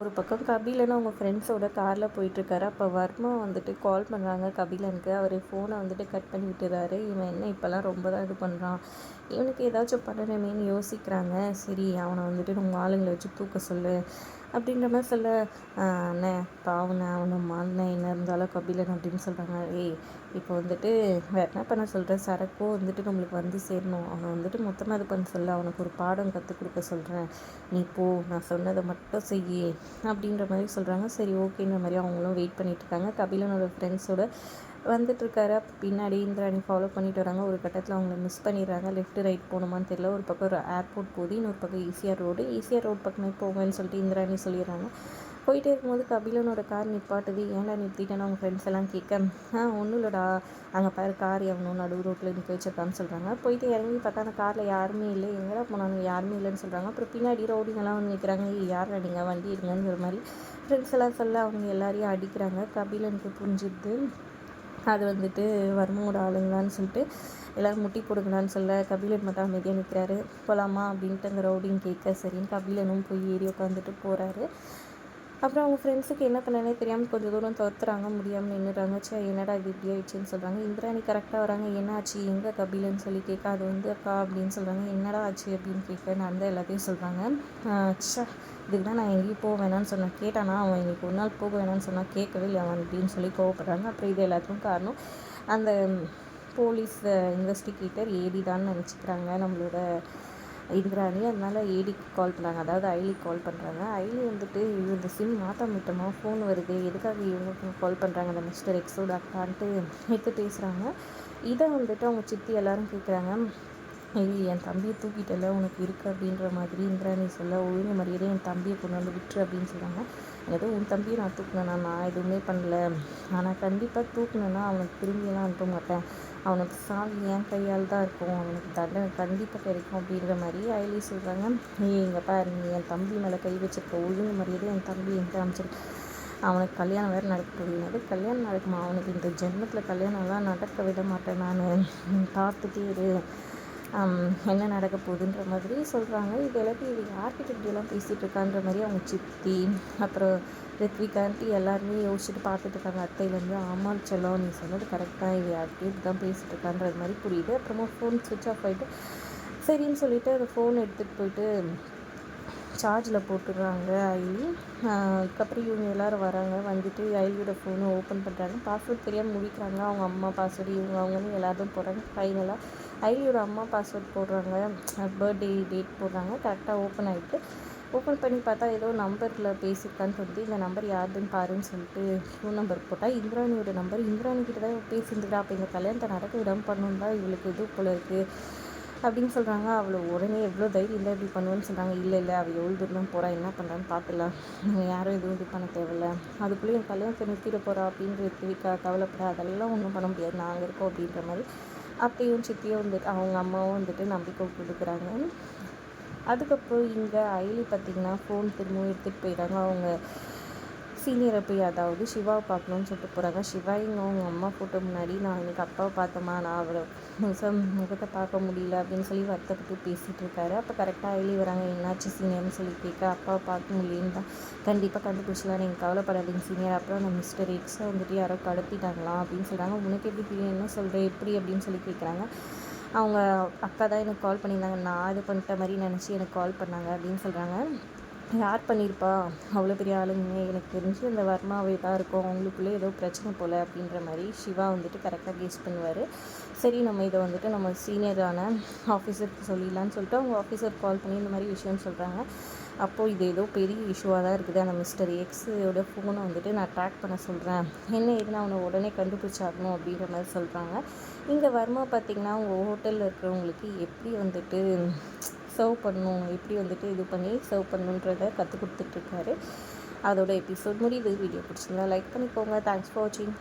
ஒரு பக்கம் கபிலன் அவங்க ஃப்ரெண்ட்ஸோட காரில் போயிட்டுருக்காரு. அப்போ வர்மா வந்துட்டு கால் பண்ணுறாங்க கபிலனுக்கு. அவர் ஃபோனை வந்துட்டு கட் பண்ணி விட்டுறாரு. இவன் என்ன இப்போல்லாம் ரொம்ப தான் இது பண்ணுறான் இவனுக்கு ஏதாச்சும் பண்ணணுமேனு யோசிக்கிறாங்க. சரி அவனை வந்துட்டு உங்கள் ஆளுங்களை வச்சு தூக்க சொல்லு. அப்படின்ற மாதிரி சொல்ல அண்ணே பாவனை அவனை மாண்ணே என்ன இருந்தாலும் கபிலன் அப்படின்னு சொல்கிறாங்க ஏய் இப்போ வந்துட்டு வேறு என்ன பண்ண சொல்கிறேன் சரக்கும் வந்துட்டு நம்மளுக்கு வந்து சேரணும். அவனை வந்துட்டு மொத்தமாக இது பண்ண சொல்ல. அவனுக்கு ஒரு பாடம் கற்றுக் கொடுக்க சொல்கிறேன் நீ போ நான் சொன்னதை மட்டும் செய் அப்படின்ற மாதிரி சொல்கிறாங்க சரி ஓகேன்ற மாதிரி அவங்களும் வெயிட் பண்ணிகிட்ருக்காங்க கபிலனோட ஃப்ரெண்ட்ஸோட வந்துட்டுருக்காரு. அப்போ பின்னாடி இந்திராணி ஃபாலோ பண்ணிட்டு வராங்க. ஒரு கட்டத்தில் அவங்கள மிஸ் பண்ணிடுறாங்க. லெஃப்ட் ரைட் போகணுமான்னு தெரியல. ஒரு பக்கம் ஒரு ஏர்போர்ட் போகுது. இன்னொரு பக்கம் ஈஸியாக ரோடு ஈஸியாக ரோடு பக்கமே போவேன்னு சொல்லிட்டு இந்திராணி சொல்லிடுறாங்க. போயிட்டே இருக்கும்போது கபிலனோட கார் நிப்பாட்டுது. ஏன்டா நிறுத்திட்டேன்னு அவங்க ஃப்ரெண்ட்ஸ் எல்லாம் கேட்க? ஆ ஒன்றும் இல்லைடா. அங்கே பாரு கார் எவனும் நடு ரோட்டில் நிற்க வச்சிருக்கான்னு சொல்கிறாங்க போயிட்டு இறங்கி பார்த்தா அந்த காரில் யாருமே இல்லை. எங்கடா போனாங்க யாருமே இல்லைன்னு சொல்கிறாங்க அப்புறம் பின்னாடி ரவுடிங்கெல்லாம் வந்து நிற்கிறாங்க யார் நீங்கள் வண்டி இருங்கங்கிற மாதிரி. ஃப்ரெண்ட்ஸ் எல்லாம் சொல்ல அவங்க எல்லாரையும் அடிக்கிறாங்க. கபிலனுக்கு புரிஞ்சுது. அது வந்துட்டு வர்மோட ஆளுங்களான்னு சொல்லிட்டு எல்லோரும் முட்டி போடுங்களான்னு சொல்ல கபிலன் மட்டும் அமைதியாக நிற்கிறாரு போகலாமா அப்படின்ட்டு அந்த ரவுடின்னு கேட்க சரின்னு. கபிலனும் போய் ஏறி உட்காந்துட்டு போகிறாரு அப்புறம் அவங்க ஃப்ரெண்ட்ஸுக்கு என்ன பண்ணனே தெரியாமல் கொஞ்சம் தூரம் துரத்துறாங்க முடியாமல் நின்றுறாங்க சே என்னடா இது இப்படி ஆயிடுச்சுன்னு சொல்கிறாங்க இந்திராணி கரெக்டாக வராங்க. என்ன ஆச்சு? எங்கே கபிலன்னு சொல்லி கேட்க அது வந்து அக்கா அப்படின்னு சொல்கிறாங்க என்னடா ஆச்சு? அப்படின்னு கேட்க நான் தான் எல்லாத்தையும் சொல்கிறாங்க சே இதுக்கு தான் நான் எங்கேயும் போக வேணாம்னு சொன்னேன். கேட்டானா அவன் எங்களுக்கு ஒரு நாள் போக வேணாம்னு சொன்னால் கேட்கவே இல்லை அவன் அப்படின்னு சொல்லி கோவப்படுறாங்க. அப்புறம் இது எல்லாத்துக்கும் காரணம் அந்த போலீஸ் இன்வெஸ்டிகேட்டர் ஏடி தான் நினச்சிக்கிறாங்க. நம்மளோட இருக்கிறாரு அதனால் ஏடிக்கு கால் பண்ணுறாங்க அதாவது ஐலிக்கு கால் பண்ணுறாங்க ஐலி வந்துட்டு இந்த சிம் மாற்ற விட்டோமா ஃபோன் வருது. எதுக்காக இவங்க கால் பண்ணுறாங்க அந்த மிஸ்டர் எக்ஸோட அக்கான்ட்டு எடுத்து பேசுகிறாங்க இதை வந்துட்டு அவங்க சித்தி எல்லோரும் கேட்குறாங்க ஐயோ என் தம்பியை தூக்கிட்டல உனக்கு இருக்குது அப்படின்ற மாதிரி இந்திராணி சொல்ல ஒழுங்கு மரியாதை என் தம்பியை கொண்டு வந்து விட்டுரு அப்படின்னு சொல்கிறாங்க ஏதோ உன் தம்பியை நான் தூக்கினேன்னா நான் எதுவுமே பண்ணல. ஆனால் கண்டிப்பாக தூக்கினேன்னா அவனுக்கு திரும்பியெல்லாம் அனுப்ப மாட்டேன். அவனுக்கு சாவி என் கையால் தான் இருக்கும். அவனுக்கு தண்டனை கண்டிப்பாக கிடைக்கும் அப்படின்ற மாதிரி அயலி சொல்கிறாங்க நீ இங்கே பாரு நீ என் தம்பி மேலே கை வச்சிருக்க ஒழுங்கு மரியாதை என் தம்பி என்கிட்ட அமைச்சிருக்க அவனுக்கு கல்யாணம் வேறு நடக்க போகுது கல்யாணம் நடக்குமா? அவனுக்கு இந்த ஜென்மத்தில் கல்யாணம்லாம் நடக்க விட மாட்டேன் நான். பார்த்துட்டே இரு. என்ன நடக்க போகுதுன்ற மாதிரி சொல்கிறாங்க இது எல்லாத்தையும் இது யார்கிட்ட இப்படியெல்லாம் பேசிகிட்டு இருக்கான்ற மாதிரி அவங்க சித்தி அப்புறம் ரித்விகான்ட்டு எல்லாருமே யோசிச்சுட்டு பார்த்துட்டு இருக்காங்க. அத்தையிலேருந்து ஆமாம் செல்லம் நீ சொன்னது கரெக்டாக இது யார்கிட்டயும் இப்படி தான் பேசிகிட்டு இருக்கான்றது மாதிரி புரியுது. அப்புறமா ஃபோன் சுவிட்ச் ஆஃப் ஆகிட்டு சரின்னு சொல்லிவிட்டு அந்த ஃபோன் எடுத்துகிட்டு போயிட்டு சார்ஜில் போட்டுடுறாங்க ஐ அதுக்கப்புறம் இவங்க எல்லோரும் வராங்க. வந்துட்டு ஐயோட ஃபோனை ஓப்பன் பண்ணுறாங்க பாஸ்வேர்ட் தெரியாமல் முடிக்கிறாங்க. அவங்க அம்மா பாஸ்வேர்டு இவங்க அவங்கன்னு எல்லாரும் போடுறாங்க ஃபைனலாக ஐலியோட அம்மா பாஸ்வேர்ட் போடுறாங்க. பர்த்டே டேட் போடுறாங்க. கரெக்டாக ஓப்பன் ஆகிட்டு ஓப்பன் பண்ணி பார்த்தா ஏதோ நம்பரில் பேசியிருக்கான்னு சொல்லிட்டு இந்த நம்பர் யாருன்னு பாருன்னு சொல்லிட்டு ஃபோன் நம்பர் போட்டால் இந்திராணியோட நம்பர் இந்திராணி கிட்ட தான் பேசியிருந்துடா அப்போ இந்த கல்யாணத்தை நடக்க விடாமல் பண்ணணும் தான் இவளுக்கு இது போல இருக்குது அப்படின்னு சொல்கிறாங்க அவளை உடனே எவ்வளோ தைரியம் இல்லை இப்படி பண்ணுவேன்னு சொல்கிறாங்க இல்லை இல்லை அவள் எவ்வளோ தூரம் போகிறா என்ன பண்ணுறான்னு பார்த்துலாம் நீங்கள் யாரும் எதுவும் இது பண்ண தேவையில்ல. அதுக்குள்ளேயும் என் கல்யாணத்தை நிறுத்திட போகிறா அப்படின்ற திருக்கா கவலைப்பட. அதெல்லாம் ஒன்றும் பண்ண முடியாது. நாங்கள் இருக்கோம் அப்படின்ற மாதிரி அப்பையும் சித்தியும் வந்துட்டு அவங்க அம்மாவும் வந்துட்டு நம்பிக்கை கொடுக்குறாங்க. அதுக்கப்புறம் இங்கே ஐலி பார்த்திங்கன்னா ஃபோன் திரும்பவும் எடுத்துகிட்டு போயிடுறாங்க. அவங்க சீனியர் போய் அதாவது சிவாவை பார்க்கணுன்னு சொல்லிட்டு போகிறாங்க சிவா இங்கே அவங்க அம்மா ஃபோட்டோ முன்னாடி நான் எனக்கு அப்பாவை பார்த்தோமா நான் அவரை முசம் முகத்தை பார்க்க முடியல அப்படின்னு சொல்லி வருத்தப்பட்டு பேசிகிட்டு இருக்காரு. அப்போ கரெக்டாக எழுதி வராங்க. என்னாச்சு சீனியர்னு சொல்லி கேட்க அப்பாவை பார்க்க முடியலன்னு தான். கண்டிப்பாக கண்டுபிடிச்சலாம் நீங்கள் கவலைப்படாதீங்க சீனியர். அப்புறம் அந்த மிஸ்டர் எக்ஸை வந்துட்டு யாரோ கடத்திட்டாங்களா அப்படின்னு சொல்கிறாங்க உனக்கு எப்படி தெரியும்? என்ன சொல்கிறேன் எப்படி? அப்படின்னு சொல்லி கேட்குறாங்க அவங்க அக்கா தான் எனக்கு கால் பண்ணியிருந்தாங்க. நான் இது பண்ணிட்ட மாதிரி நினச்சி எனக்கு கால் பண்ணாங்க அப்படின்னு சொல்கிறாங்க யார் பண்ணியிருப்பா? அவ்வளோ பெரிய ஆளுங்க எனக்கு தெரிஞ்சு அந்த வர்மாவே தான் இருக்கும். அவங்களுக்குள்ளே ஏதோ பிரச்சனை போல் அப்படின்ற மாதிரி சிவா வந்துட்டு கரெக்டாக கேஸ் பண்ணுவார். சரி நம்ம இதை வந்துட்டு நம்ம சீனியரான ஆஃபீஸருக்கு சொல்லிடலான்னு சொல்லிட்டு அவங்க ஆஃபீஸர் கால் பண்ணி இந்த மாதிரி விஷயம் சொல்கிறாங்க அப்போது இது ஏதோ பெரிய இஷ்யூவாக தான் இருக்குது. அந்த மிஸ்டர் எக்ஸோட ஃபோனை வந்துட்டு நான் ட்ராக் பண்ண சொல்கிறேன் என்ன ஏதுன்னு அவனை உடனே கண்டுபிடிச்சாகணும் அப்படின்ற மாதிரி சொல்கிறாங்க இங்கே வர்மா பார்த்திங்கன்னா உங்கள் ஹோட்டலில் இருக்கிறவங்களுக்கு எப்படி வந்துட்டு சர்வ் பண்ணணும் எப்படி வந்துட்டு இது பண்ணி சர்வ் பண்ணணுன்றதை கற்றுக் கொடுத்துட்ருக்காரு அதோட எபிசோட் முடியுது. வீடியோ பிடிச்சிருந்தா லைக் பண்ணிக்கோங்க. தேங்க்ஸ் ஃபார் வாட்சிங்